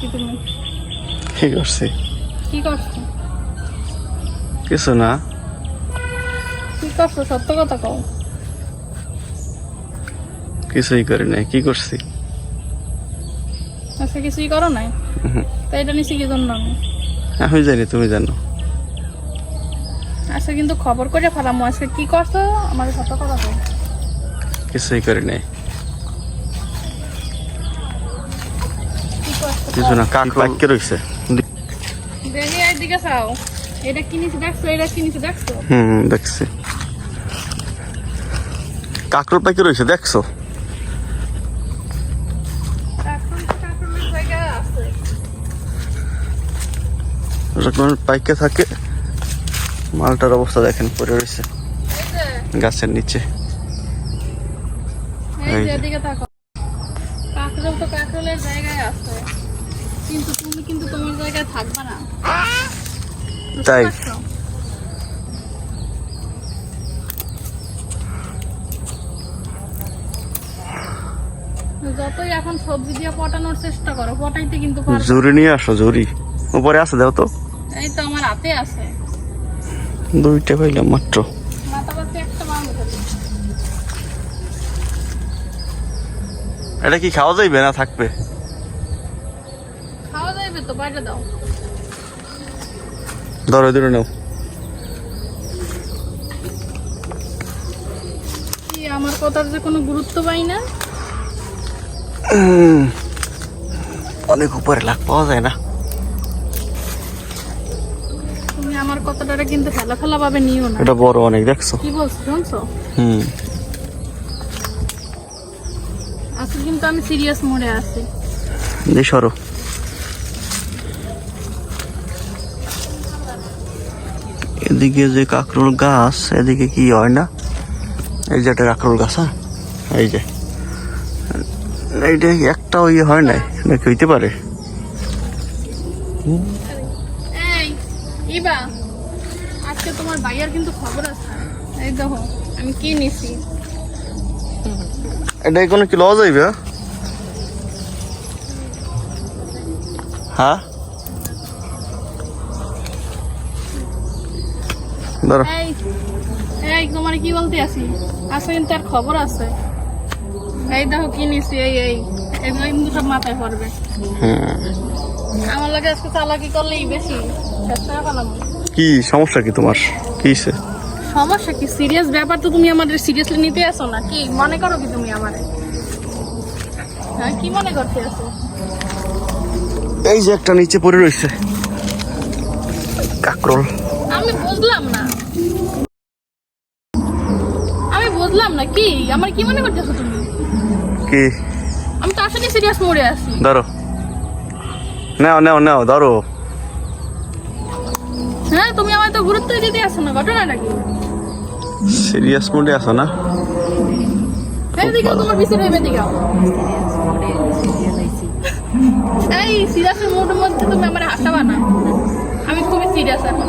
কি তুমি? কি কি কিছু না। কি করছ? সত্য কথা কও। কিছুই করি নাই। কি করছি? আচ্ছা কিছুই করো নাই? তো এটা নিছি কি জন্য আমি? জানি তুমি জানো। আচ্ছা কিন্তু খবর করে ফেলাম। আজকে কি করছ? আমার সত্য কথা কিছুই করি নাই। কিছু না কাক বাক্যে রয়েছে দেখি চাও এটা কিনেছি দেখছ? এটা কিনেছি দেখছ? হুম হুম, দেখছি। কাকরোল পাখি রয়েছে দেখছ? এখন তো কাকুরের জায়গায় আছে। যখন পাইকে থাকে মালটার অবস্থা দেখেন পড়ে রয়েছে গাছের নিচে। এই যে। এদিকে কাকরোল তো কাকরোলের জায়গায় আছে। কিন্তু তুমি কিন্তু তোমার জায়গায় থাকবে না। তাই। যতই এখন সবজি দিয়ে পটানোর চেষ্টা করো পটাইতে কিন্তু নিয়ে আসো উপরে আছে দাও তো। এই তো আমার হাতে আছে। দুইটা পাইলাম মাত্র। এটা কি খাওয়া যাইবে না থাকবে? যাবে তো বাইরে দাও। ধরো ধরে নাও। আমার কথার যে কোনো গুরুত্ব পাই না? অনেক উপরে লাগ পাওয়া যায় না। তুমি আমার কথাটা কিন্তু ফেলা ফেলা ভাবে নিও না। এটা বড় অনেক দেখছ? কি বলছো শুনছো? হুম। আজকে কিন্তু আমি সিরিয়াস মোড়ে আছি। সরো। এদিকে যে কাকরোল গাছ এদিকে কি হয় না? এই যে একটা কাকরোল গাছ হ্যাঁ? এই যে। এইটা একটাও ইয়ে হয় নাই নাকি হইতে পারে? এই আজকে তোমার ভাইয়ার কিন্তু খবর আছে। এই দেখো আমি কি নিছি? এটা কোনো কি লওয়া যাইবে হ্যাঁ? ধরো এই তোমার কি বলতে আছি? আজকে কিন্তু আর খবর আছে। এই দেখো কি নিছি এই এই। এগুলো কিন্তু সব মাথায় পড়বে। হুম আমার লাগে আজকে চালাকি করলেই বেশি। কি সমস্যা কি তোমার? কি হইছে? সমস্যা কি? সিরিয়াস ব্যাপার তো তুমি আমাদের সিরিয়াসলি নিতে আসো না কি মনে করো কি তুমি আমারে? হ্যাঁ কি মনে করতে আসো এই যে একটা নিচে পড়ে রয়েছে কাকরোল। আমি বুঝলাম না। আমি বুঝলাম না কি? আমার কি মনে করতেছো তুমি? কি? আমি তো আসলে সিরিয়াস মোড়ে আছি। ধরো। নাও নাও নাও ধরো। হ্যাঁ তুমি আমায় তো গুরুত্বই দিতে আসো না ঘটনাটা কি? সিরিয়াস মুডে আছো না? এদিকে তোমার পিছনে এই সিরিয়াসের মোড়ের মধ্যে তুমি আমার হাসাবা না। আমি খুবই সিরিয়াস এখন।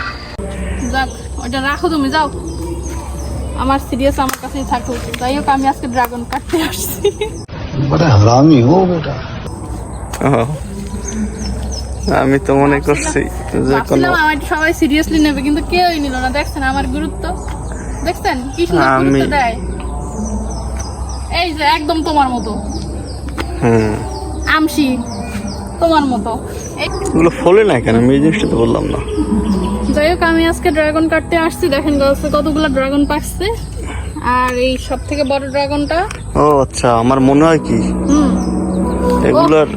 ওটা রাখো তুমি যাও। আমার সিরিয়াস আমার কাছেই থাকো। যাই হোক আমি আজকে ড্রাগন কাটতে আসছি। হারামি ও বেটা। আমি তো মনে করছি যে কোন আমার সবাই সিরিয়াসলি নেবে কিন্তু কেউই নিল না। দেখছেন আমার গুরুত্ব? দেখছেন? কি সুন্দর গুরুত্ব দেয়। এই যে একদম তোমার মতো। হুম। আমশি তোমার মতো। এগুলো ফলে না কেন? আমি এই জিনিসটা তো বললাম না। যাই হোক আমি আজকে ড্রাগন কাটতে আসছি। দেখেন গাছে কতগুলো ড্রাগন পাকছে। আর এই সব থেকে বড় ড্রাগনটা? ও আচ্ছা আমার মনে হয় কি? এগুলোর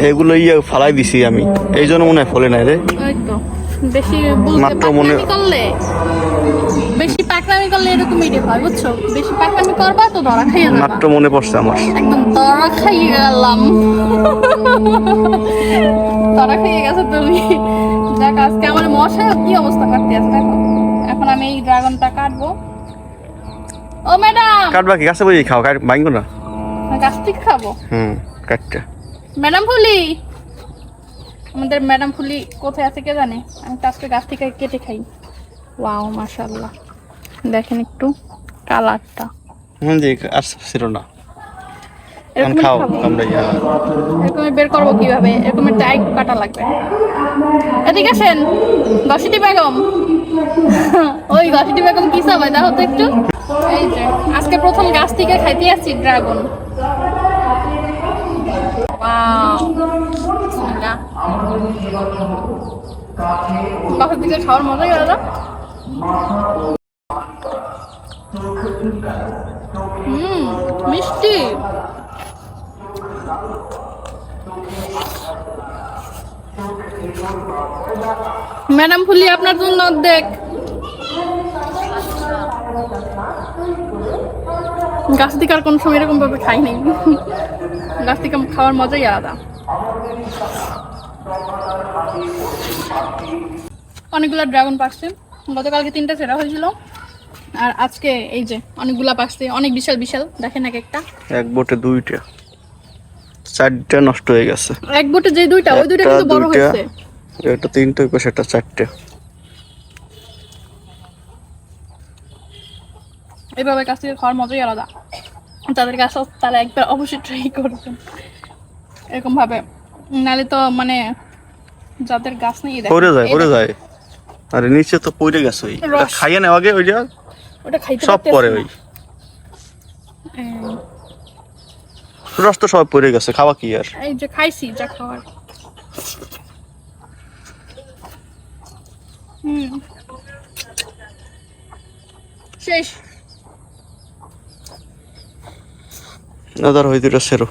এগুলো ইয়ে ফালাই দিছি আমি। এই জন্য মনে হয় ফলে নাই রে। বেশি মাত্র মনে- করলে বেশি পাকনামি করলে এরকমই রে হয় বুঝছ? বেশি পাকনামি করবা তো ধরা খাইয়ে যাবা মাত্র মনে পড়ছে আমার। একদম ধরা খাইয়ে গেলাম। ধরা খাইয়ে গেছে তুমি। যাক আজকে আমার কি অবস্থা? কাটতে আছে দেখো। এখন আমি এই ড্রাগনটা কাটবো। ও ম্যাডাম! কাটবা কি? গাছে বই খাও কাট ভাঙবো না? গাছ থেকে খাব? হুম কাটটা ম্যাডাম ফুলি! আমাদের ম্যাডাম ফুলি কোথায় আছে কে জানে? আমি তো আজকে গাছ থেকে কেটে খাই। ওয়াও মাশাল্লাহ দেখেন একটু কালারটা। হুম জি আর ছিল না। এখন এরকমই খাও আমরা ইয়া। এরকমই বের করব কীভাবে? এরকম একটা একটু কাটা লাগবে। এদিকে আসেন গসিটি বেগম। ওই গসিটি বেগম কি সবাই দেখো তো একটু। এই যে আজকে প্রথম গাছ থেকে খাইতে আসছি ড্রাগন। গাছের দিকে খাওয়ার মজাই আলাদা। হুম মিষ্টি। ম্যাডাম ফুলি আপনার জন্য অর্ধেক। গাছ থেকে আর কোনো সময় এরকম ভাবে খাই নাই। গাছ থেকে খাওয়ার মজাই আলাদা। অনেকগুলো ড্রাগন পাকছে। গতকালকে তিনটা সেরা হয়েছিল। আর আজকে এই যে অনেকগুলা পাকছে। অনেক বিশাল বিশাল। দেখেন এক একটা। এক বোটে দুইটা। চারটা নষ্ট হয়ে গেছে। এক এ যে দুইটা ওই দুইটা কিন্তু বড় হয়েছে। এটা তিনটে ওই পাশে একটা চারটে। এইভাবে কাছ থেকে খাওয়ার মজাই আলাদা। তাদের কাছে তারা একবার অবশ্যই ট্রাই করবেন। এরকম ভাবে। নালে তো মানে যাদের গাছ নেই পড়ে যায় পড়ে যায়। আরে নিচে তো পড়ে গেছে ওই। এটা খাইয়ে নেওয়া আগে ওইটা ওটা খাইতে সব পরে ওই। রস তো সব পড়ে গেছে খাওয়া কি আর? এই যে খাইছি যা খাওয়ার। হুম শেষ সেরো।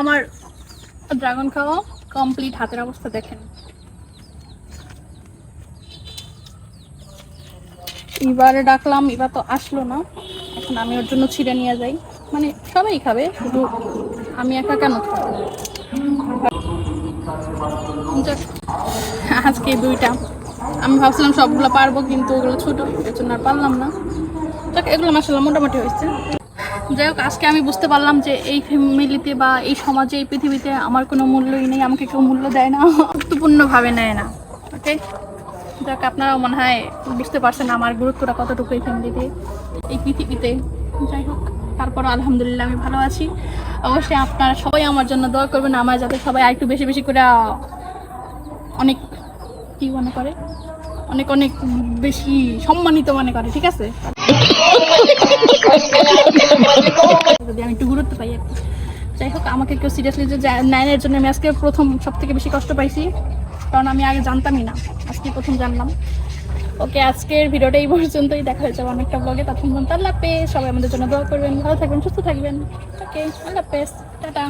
আমার ড্রাগন খাওয়া কমপ্লিট হাতের অবস্থা দেখেন। এবারে ডাকলাম এবার তো আসলো না। এখন আমি ওর জন্য ছিঁড়ে নিয়ে যাই। মানে সবাই খাবে শুধু আমি একা কেন খাব? আজকে দুইটা। আমি ভাবছিলাম সবগুলো পারব, কিন্তু ওগুলো ছোট, এর জন্য আর পারলাম না। যাক, এগুলো মাসাল্লাহ মোটামুটি হয়েছে। যাই হোক, আজকে আমি বুঝতে পারলাম যে এই ফ্যামিলিতে বা এই সমাজে, এই পৃথিবীতে আমার কোনো মূল্যই নেই, আমাকে কেউ মূল্য দেয় না, গুরুত্বপূর্ণভাবে নেয় না ওকে যাক, আপনারাও মনে হয় বুঝতে পারছেন আমার গুরুত্বটা কতটুকু এই ফ্যামিলিতে এই পৃথিবীতে। যাই হোক তারপর আলহামদুলিল্লাহ আমি ভালো আছি। অবশ্যই আপনারা সবাই আমার জন্য দোয়া করবেন আমার যাতে সবাই আরেকটু বেশি বেশি করে অনেক কি মনে করে? অনেক অনেক বেশি সম্মানিত মনে করে, ঠিক আছে? যদি আমি একটু গুরুত্ব পাই আর যাই হোক, আমাকে কেউ সিরিয়াসলি যে নাইনের জন্য আমি আজকে প্রথম সব থেকে বেশি কষ্ট পাইছি, কারণ আমি আগে জানতামই না। আজকে প্রথম জানলাম। ওকে, আজকের ভিডিওটা এই পর্যন্তই। দেখা হয়েছে আবার অনেকটা ব্লগে তখন আল্লাহ হাফেজ। সবাই আমাদের জন্য দোয়া করবেন। ভালো থাকবেন, সুস্থ থাকবেন। ওকে, আল্লাহ হাফেজ। টাটা।